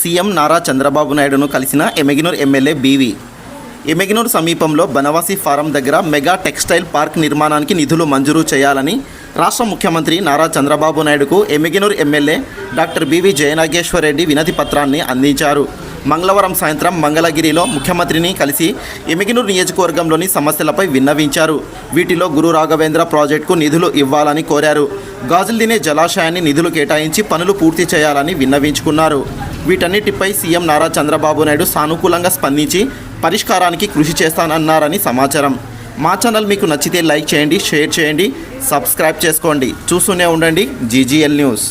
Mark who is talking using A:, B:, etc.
A: CM Nara Chandrababu నాయుడును కలిసిన ఎమెగినూర్ MLA BV. Yemmiganur సమీపంలో Banavasi farm దగ్గర మెగా టెక్స్టైల్ పార్క్ నిర్మాణానికి నిధులు మంజూరు చేయాలని రాష్ట్ర ముఖ్యమంత్రి నారా చంద్రబాబు నాయుడుకు Yemmiganur MLA doctor B V Jayanageswarareddy వినతి పత్రాన్ని అందించారు. మంగళవారం సాయంత్రం మంగళగిరిలో ముఖ్యమంత్రిని కలిసి ఎమిగినూరు నియోజకవర్గంలోని సమస్యలపై విన్నవించారు. వీటిలో గురు రాఘవేంద్ర ప్రాజెక్టుకు నిధులు ఇవ్వాలని కోరారు. గాజుల్దినే జలాశయాన్ని నిధులు కేటాయించి పనులు పూర్తి చేయాలని విన్నవించుకున్నారు. వీటన్నిటిపై సీఎం నారా చంద్రబాబు నాయుడు సానుకూలంగా స్పందించి పరిష్కారానికి కృషి చేస్తానన్నారని సమాచారం. మా ఛానల్ మీకు నచ్చితే లైక్ చేయండి షేర్ చేయండి సబ్స్క్రైబ్ చేసుకోండి. చూస్తూనే ఉండండి. GGL news